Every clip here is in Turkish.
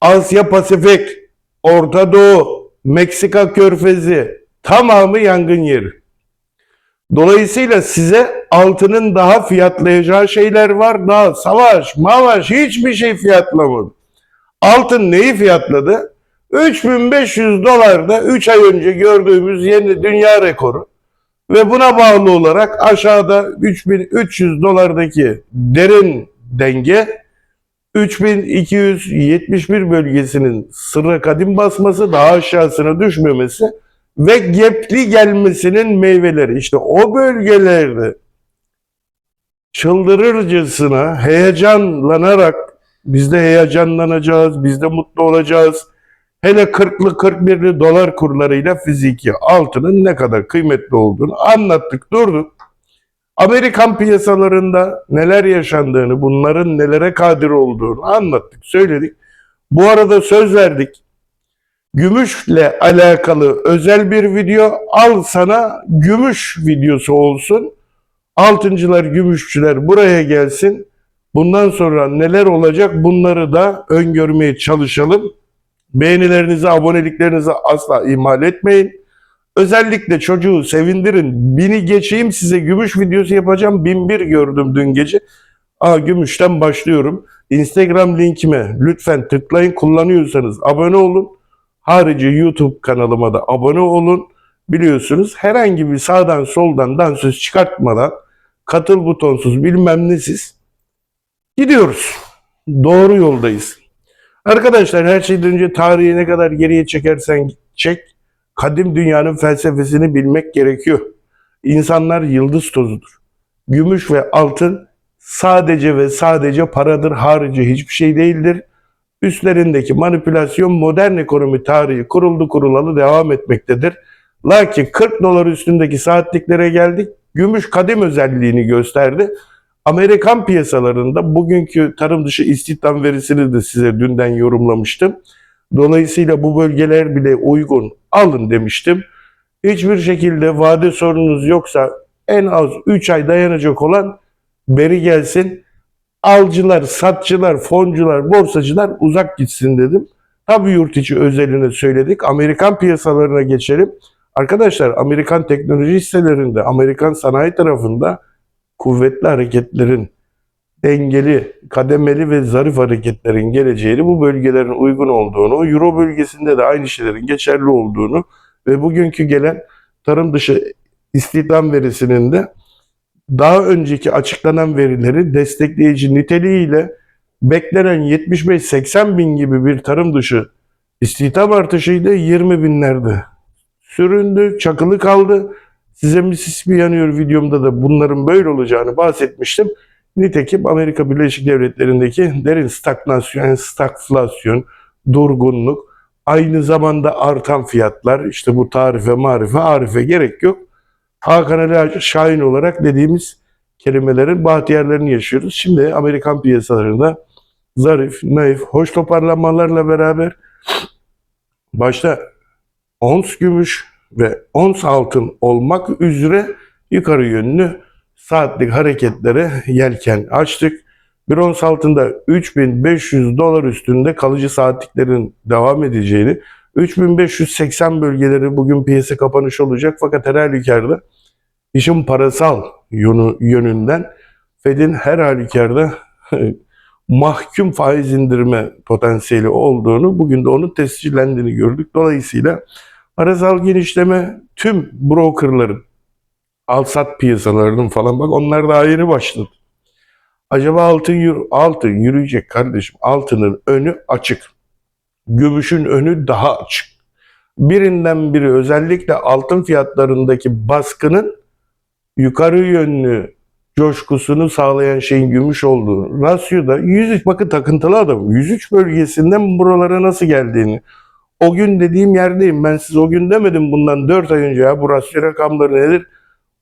Asya Pasifik, Orta Doğu, Meksika Körfezi tamamı yangın yeri. Dolayısıyla size altının daha fiyatlayacağı şeyler var. Daha savaş, mavaş hiçbir şey fiyatlamadı. Altın neyi fiyatladı? 3500 dolarda 3 ay önce gördüğümüz yeni dünya rekoru. Ve buna bağlı olarak aşağıda 3300 dolardaki derin denge 3271 bölgesinin sıra kadim basması daha aşağısına düşmemesi ve gepli gelmesinin meyveleri işte o bölgelerde çıldırırcasına heyecanlanarak biz de heyecanlanacağız, biz de mutlu olacağız. Hele 40'lı 41'li dolar kurlarıyla fiziki altının ne kadar kıymetli olduğunu anlattık, durduk. Amerikan piyasalarında neler yaşandığını, bunların nelere kadir olduğunu anlattık, söyledik. Bu arada söz verdik. Gümüşle alakalı özel bir video al sana gümüş videosu olsun. Altıncılar, gümüşçüler buraya gelsin. Bundan sonra neler olacak bunları da öngörmeye çalışalım. Beğenilerinizi, aboneliklerinizi asla ihmal etmeyin. Özellikle çocuğu sevindirin. Bini geçeyim size gümüş videosu yapacağım. Bin bir gördüm dün gece. Aa gümüşten başlıyorum. Instagram linkime lütfen tıklayın. Kullanıyorsanız abone olun. Harici YouTube kanalıma da abone olun. Biliyorsunuz herhangi bir sağdan soldan dansöz çıkartmadan katıl butonsuz bilmem nesiz gidiyoruz. Doğru yoldayız. Arkadaşlar her şeyden önce tarihi ne kadar geriye çekersen çek, kadim dünyanın felsefesini bilmek gerekiyor. İnsanlar yıldız tozudur. Gümüş ve altın sadece ve sadece paradır harici hiçbir şey değildir. Üstlerindeki manipülasyon modern ekonomi tarihi kuruldu kurulalı devam etmektedir. Lakin 40 dolar üstündeki saatliklere geldik. Gümüş kadim özelliğini gösterdi. Amerikan piyasalarında bugünkü tarım dışı istihdam verisini de size dünden yorumlamıştım. Dolayısıyla bu bölgeler bile uygun alın demiştim. Hiçbir şekilde vade sorununuz yoksa en az 3 ay dayanacak olan beri gelsin. Alcılar, satçılar, foncular, borsacılar uzak gitsin dedim. Tabii yurt içi özeline söyledik. Amerikan piyasalarına geçelim. Arkadaşlar Amerikan teknoloji hisselerinde, Amerikan sanayi tarafında kuvvetli hareketlerin, dengeli, kademeli ve zarif hareketlerin geleceğini, bu bölgelerin uygun olduğunu, Euro bölgesinde de aynı şeylerin geçerli olduğunu ve bugünkü gelen tarım dışı istihdam verisinin de daha önceki açıklanan verileri destekleyici niteliğiyle beklenen 75-80 bin gibi bir tarım dışı istihdam artışıyla 20 binlerde süründü, çakılı kaldı. Size Mississippi yanıyor videomda da bunların böyle olacağını bahsetmiştim. Nitekim Amerika Birleşik Devletleri'ndeki derin stagnasyon, stagflasyon, durgunluk, aynı zamanda artan fiyatlar, işte bu tarife marife, arife gerek yok. Hakan Ali Şahin olarak dediğimiz kelimelerin bahtiyarlarını yaşıyoruz. Şimdi Amerikan piyasalarında zarif, naif, hoş toparlanmalarla beraber başta ons gümüş ve ons altın olmak üzere yukarı yönlü saatlik hareketlere yelken açtık. Bir ons altında 3500 dolar üstünde kalıcı saatliklerin devam edeceğini, 3580 bölgeleri bugün piyasa kapanış olacak fakat her halükarda işin parasal yönü, yönünden Fed'in her halükarda mahkum faiz indirme potansiyeli olduğunu, bugün de onun tescillendiğini gördük. Dolayısıyla parasal genişleme tüm brokerların, al-sat piyasalarının falan bak onlar daha yeni başladı. Acaba altın, yürü, altın yürüyecek kardeşim. Altının önü açık. Gümüşün önü daha açık. Birinden biri özellikle altın fiyatlarındaki baskının yukarı yönlü coşkusunu sağlayan şeyin gümüş olduğu. Rasyoda 103 bakın takıntılı adam. 103 bölgesinden buralara nasıl geldiğini. O gün dediğim yerdeyim. Ben size o gün demedim bundan 4 ay önce ya bu rasyo rakamları nedir?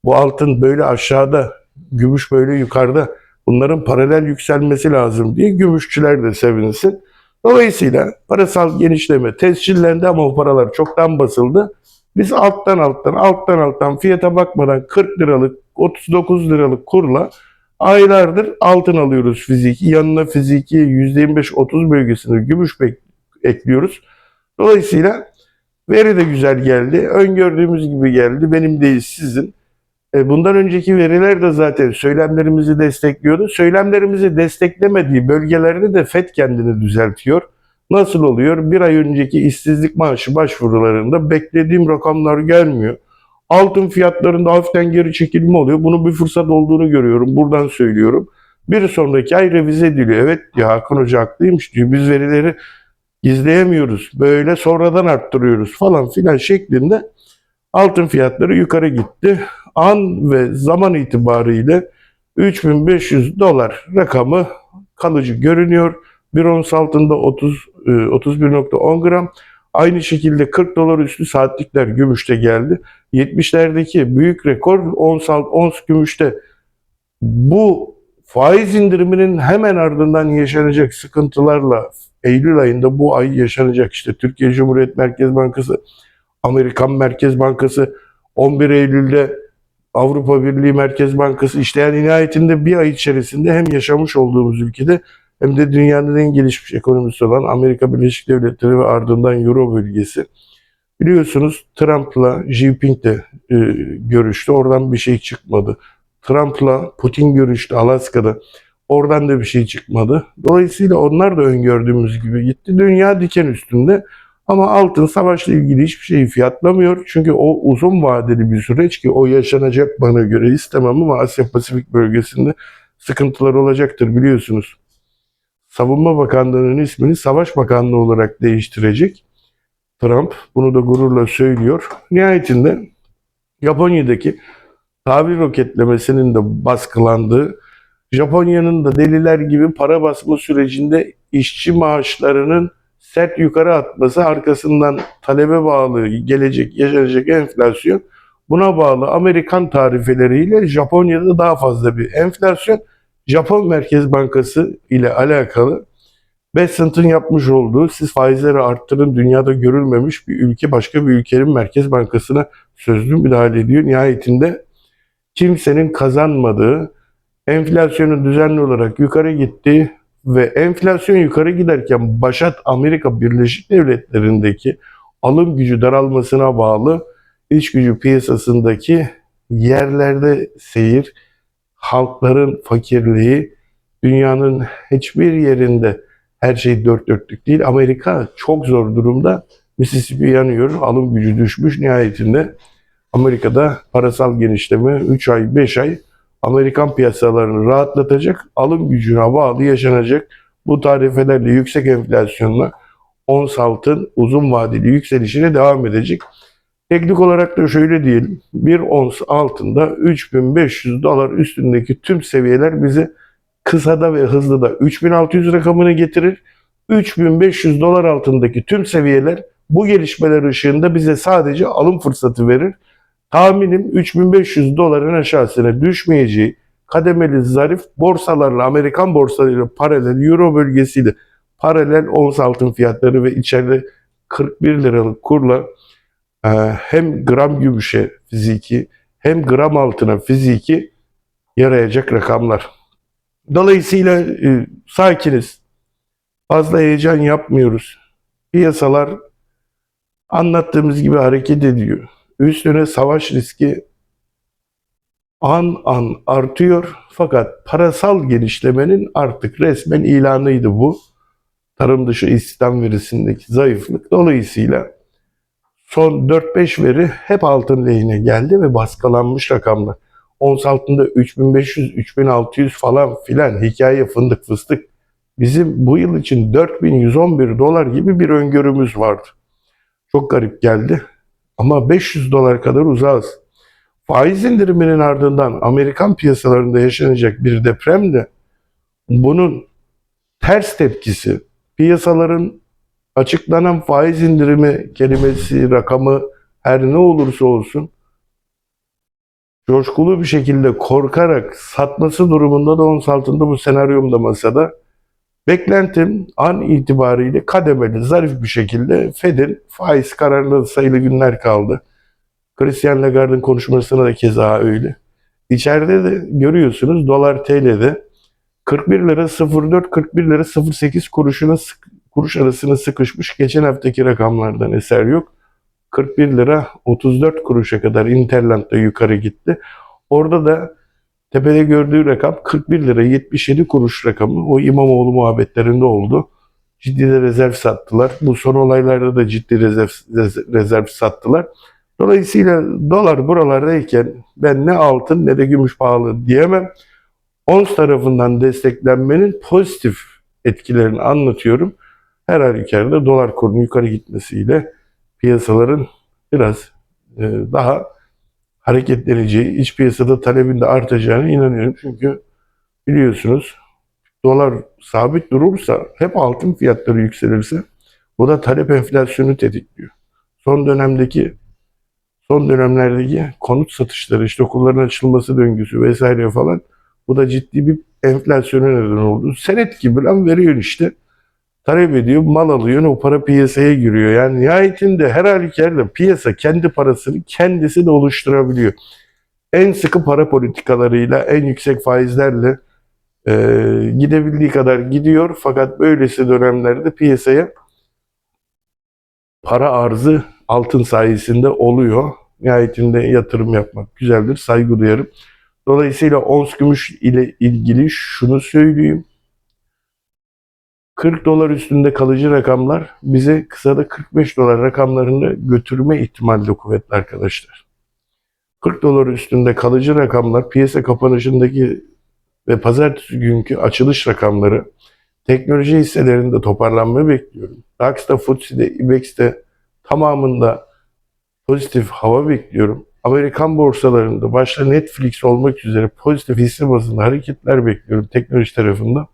Bu altın böyle aşağıda, gümüş böyle yukarıda. Bunların paralel yükselmesi lazım diye gümüşçüler de sevinsin. Dolayısıyla parasal genişleme tescillendi ama o paralar çoktan basıldı. Biz alttan alttan, alttan alttan fiyata bakmadan 40 liralık, 39 liralık kurla aylardır altın alıyoruz fiziki. Yanına fiziki %25-30 bölgesinde gümüş ekliyoruz. Dolayısıyla veri de güzel geldi. Öngördüğümüz gibi geldi. Benim değil sizin. E, Bundan önceki veriler de zaten söylemlerimizi destekliyordu. Söylemlerimizi desteklemediği bölgelerde de FED kendini düzeltiyor. Nasıl oluyor? Bir ay önceki işsizlik maaşı başvurularında beklediğim rakamlar gelmiyor. Altın fiyatlarında hafiften geri çekilme oluyor. Bunun bir fırsat olduğunu görüyorum. Buradan söylüyorum. Bir sonraki ay revize ediliyor. Evet ya Hakan Hoca haklıymış diyor. Biz verileri izleyemiyoruz. Böyle sonradan arttırıyoruz falan filan şeklinde altın fiyatları yukarı gitti. An ve zaman itibariyle 3500 dolar rakamı kalıcı görünüyor. Bir ons altında 30 e, 31.10 gram. Aynı şekilde 40 dolar üstü saatlikler gümüşte geldi. 70'lerdeki büyük rekor ons, alt, ons gümüşte. Bu faiz indiriminin hemen ardından yaşanacak sıkıntılarla Eylül ayında bu ay yaşanacak işte Türkiye Cumhuriyet Merkez Bankası, Amerikan Merkez Bankası, 11 Eylül'de Avrupa Birliği Merkez Bankası işte yani nihayetinde bir ay içerisinde hem yaşamış olduğumuz ülkede hem de dünyanın en gelişmiş ekonomisi olan Amerika Birleşik Devletleri ve ardından Euro bölgesi. Biliyorsunuz Trump'la Xi Jinping de e, görüştü. Oradan bir şey çıkmadı. Trump'la Putin görüştü Alaska'da. Oradan da bir şey çıkmadı. Dolayısıyla onlar da öngördüğümüz gibi gitti. Dünya diken üstünde. Ama altın savaşla ilgili hiçbir şeyi fiyatlamıyor. Çünkü o uzun vadeli bir süreç ki o yaşanacak bana göre istemem ama Asya Pasifik bölgesinde sıkıntılar olacaktır biliyorsunuz. Savunma Bakanlığı'nın ismini Savaş Bakanlığı olarak değiştirecek. Trump bunu da gururla söylüyor. Nihayetinde Japonya'daki tahvil roketlemesinin de baskılandığı, Japonya'nın da deliler gibi para basma sürecinde işçi maaşlarının sert yukarı atması arkasından talebe bağlı gelecek yaşanacak enflasyon buna bağlı Amerikan tarifeleriyle Japonya'da daha fazla bir enflasyon Japon Merkez Bankası ile alakalı Bessent'ın yapmış olduğu siz faizleri arttırın dünyada görülmemiş bir ülke başka bir ülkenin Merkez Bankası'na sözlü müdahale ediyor. Nihayetinde kimsenin kazanmadığı enflasyonun düzenli olarak yukarı gittiği ve enflasyon yukarı giderken başat Amerika Birleşik Devletleri'ndeki alım gücü daralmasına bağlı iç gücü piyasasındaki yerlerde seyir, halkların fakirliği, dünyanın hiçbir yerinde her şey dört dörtlük değil. Amerika çok zor durumda. Mississippi yanıyor, alım gücü düşmüş. Nihayetinde Amerika'da parasal genişleme 3 ay, 5 ay Amerikan piyasalarını rahatlatacak, alım gücüne bağlı yaşanacak bu tarifelerle yüksek enflasyonla ons altın uzun vadeli yükselişine devam edecek. Teknik olarak da şöyle diyelim. Bir ons altında 3500 dolar üstündeki tüm seviyeler bizi kısada ve hızlıda 3600 rakamını getirir. 3500 dolar altındaki tüm seviyeler bu gelişmeler ışığında bize sadece alım fırsatı verir. Tahminim 3500 doların aşağısına düşmeyeceği kademeli zarif borsalarla Amerikan borsalarıyla paralel Euro bölgesiyle paralel ons altın fiyatları ve içeride 41 liralık kurla e, hem gram gümüşe fiziki hem gram altına fiziki yarayacak rakamlar. Dolayısıyla e, sakiniz. Fazla heyecan yapmıyoruz. Piyasalar anlattığımız gibi hareket ediyor. Üstüne savaş riski an an artıyor. Fakat parasal genişlemenin artık resmen ilanıydı bu. Tarım dışı istihdam verisindeki zayıflık. Dolayısıyla son 4-5 veri hep altın lehine geldi ve baskılanmış rakamlar. Ons altında 3500, 3600 falan filan hikaye fındık fıstık. Bizim bu yıl için 4111 dolar gibi bir öngörümüz vardı. Çok garip geldi. Ama 500 dolar kadar uzağız. Faiz indiriminin ardından Amerikan piyasalarında yaşanacak bir depremle bunun ters tepkisi piyasaların açıklanan faiz indirimi kelimesi, rakamı her ne olursa olsun coşkulu bir şekilde korkarak satması durumunda da ons altında bu senaryomda masada. Beklentim an itibariyle kademeli, zarif bir şekilde Fed'in faiz kararına sayılı günler kaldı. Christian Lagarde'ın konuşmasına da keza öyle. İçeride de görüyorsunuz dolar TL'de 41 lira 04, 41 lira 08 kuruşuna kuruş arasına sıkışmış. Geçen haftaki rakamlardan eser yok. 41 lira 34 kuruşa kadar Interland'da yukarı gitti. Orada da tepede gördüğü rakam 41 lira 77 kuruş rakamı o İmamoğlu muhabbetlerinde oldu. Ciddi de rezerv sattılar. Bu son olaylarda da ciddi rezerv, rez- rezerv sattılar. Dolayısıyla dolar buralardayken ben ne altın ne de gümüş pahalı diyemem. ONS tarafından desteklenmenin pozitif etkilerini anlatıyorum. Her halükarda dolar kurunun yukarı gitmesiyle piyasaların biraz e, daha hareketleneceği, iç piyasada talebin de artacağına inanıyorum. Çünkü biliyorsunuz dolar sabit durursa, hep altın fiyatları yükselirse bu da talep enflasyonu tetikliyor. Son dönemdeki son dönemlerdeki konut satışları, işte okulların açılması döngüsü vesaire falan bu da ciddi bir enflasyona neden oldu. Senet gibi lan veriyor işte. Talep ediyor, mal alıyor, o para piyasaya giriyor. Yani nihayetinde her halükarda piyasa kendi parasını kendisi de oluşturabiliyor. En sıkı para politikalarıyla, en yüksek faizlerle e, gidebildiği kadar gidiyor. Fakat böylesi dönemlerde piyasaya para arzı altın sayesinde oluyor. Nihayetinde yatırım yapmak güzeldir, saygı duyarım. Dolayısıyla ons gümüş ile ilgili şunu söyleyeyim. 40 dolar üstünde kalıcı rakamlar bize kısada 45 dolar rakamlarını götürme ihtimali de kuvvetli arkadaşlar. 40 dolar üstünde kalıcı rakamlar piyasa kapanışındaki ve pazartesi günkü açılış rakamları teknoloji hisselerinde toparlanmayı bekliyorum. DAX'ta, FTSE'de, IBEX'te tamamında pozitif hava bekliyorum. Amerikan borsalarında başta Netflix olmak üzere pozitif hisse bazında hareketler bekliyorum teknoloji tarafında.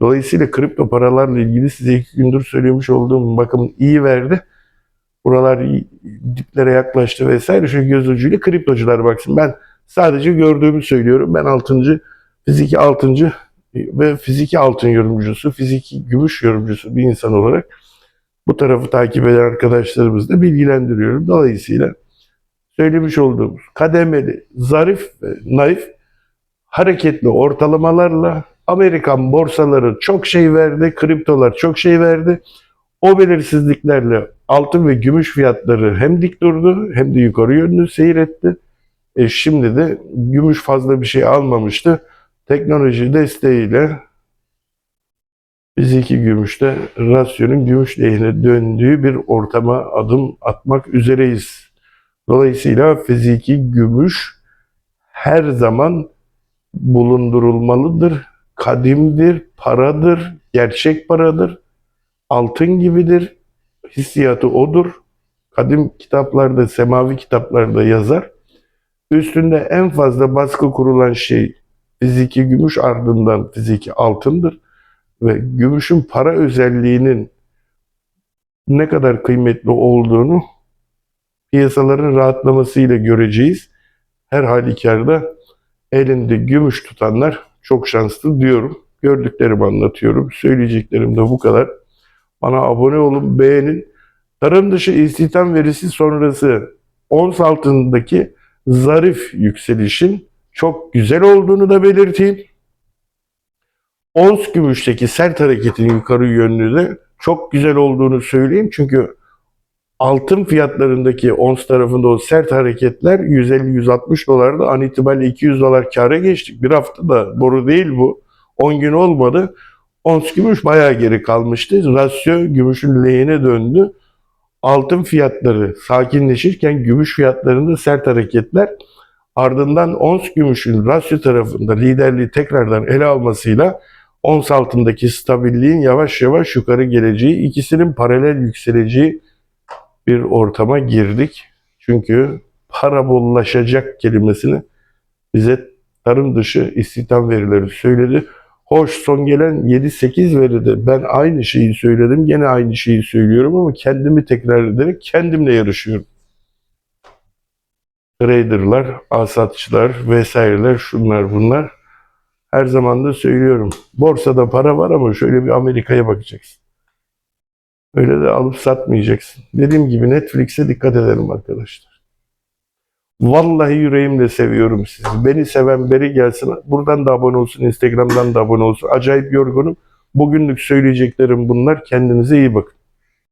Dolayısıyla kripto paralarla ilgili size iki gündür söylemiş olduğum bakın iyi verdi. Buralar diplere yaklaştı vesaire. Şu göz ucuyla kriptocular baksın. Ben sadece gördüğümü söylüyorum. Ben altıncı, fiziki altıncı ve fiziki altın yorumcusu, fiziki gümüş yorumcusu bir insan olarak bu tarafı takip eden arkadaşlarımızı da bilgilendiriyorum. Dolayısıyla söylemiş olduğumuz kademeli, zarif ve naif hareketli ortalamalarla Amerikan borsaları çok şey verdi, kriptolar çok şey verdi. O belirsizliklerle altın ve gümüş fiyatları hem dik durdu hem de yukarı yönlü seyretti. E şimdi de gümüş fazla bir şey almamıştı. Teknoloji desteğiyle fiziki gümüşte rasyonun gümüş lehine döndüğü bir ortama adım atmak üzereyiz. Dolayısıyla fiziki gümüş her zaman bulundurulmalıdır. Kadimdir, paradır, gerçek paradır. Altın gibidir. Hissiyatı odur. Kadim kitaplarda, semavi kitaplarda yazar. Üstünde en fazla baskı kurulan şey fiziki gümüş ardından fiziki altındır. Ve gümüşün para özelliğinin ne kadar kıymetli olduğunu piyasaların rahatlamasıyla göreceğiz. Her halükarda elinde gümüş tutanlar çok şanslı diyorum. Gördüklerimi anlatıyorum. Söyleyeceklerim de bu kadar. Bana abone olun, beğenin. Tarım dışı istihdam verisi sonrası ons altındaki zarif yükselişin çok güzel olduğunu da belirteyim. Ons gümüşteki sert hareketin yukarı yönlü de çok güzel olduğunu söyleyeyim. Çünkü altın fiyatlarındaki ons tarafında o sert hareketler 150-160 dolarda an itibariyle 200 dolar kâra geçtik. Bir hafta da boru değil bu. 10 gün olmadı. Ons gümüş bayağı geri kalmıştı. Rasyo gümüşün lehine döndü. Altın fiyatları sakinleşirken gümüş fiyatlarında sert hareketler ardından ons gümüşün rasyo tarafında liderliği tekrardan ele almasıyla ons altındaki stabilliğin yavaş yavaş yukarı geleceği, ikisinin paralel yükseleceği bir ortama girdik. Çünkü parabollaşacak kelimesini bize tarım dışı istihdam verileri söyledi. Hoş son gelen 7-8 veride ben aynı şeyi söyledim. Gene aynı şeyi söylüyorum ama kendimi tekrar ederek kendimle yarışıyorum. Traderlar, asatçılar vesaireler şunlar bunlar. Her zaman da söylüyorum. Borsada para var ama şöyle bir Amerika'ya bakacaksın. Öyle de alıp satmayacaksın. Dediğim gibi Netflix'e dikkat edelim arkadaşlar. Vallahi yüreğimle seviyorum sizi. Beni seven beri gelsin. Buradan da abone olsun, Instagram'dan da abone olsun. Acayip yorgunum. Bugünlük söyleyeceklerim bunlar. Kendinize iyi bakın.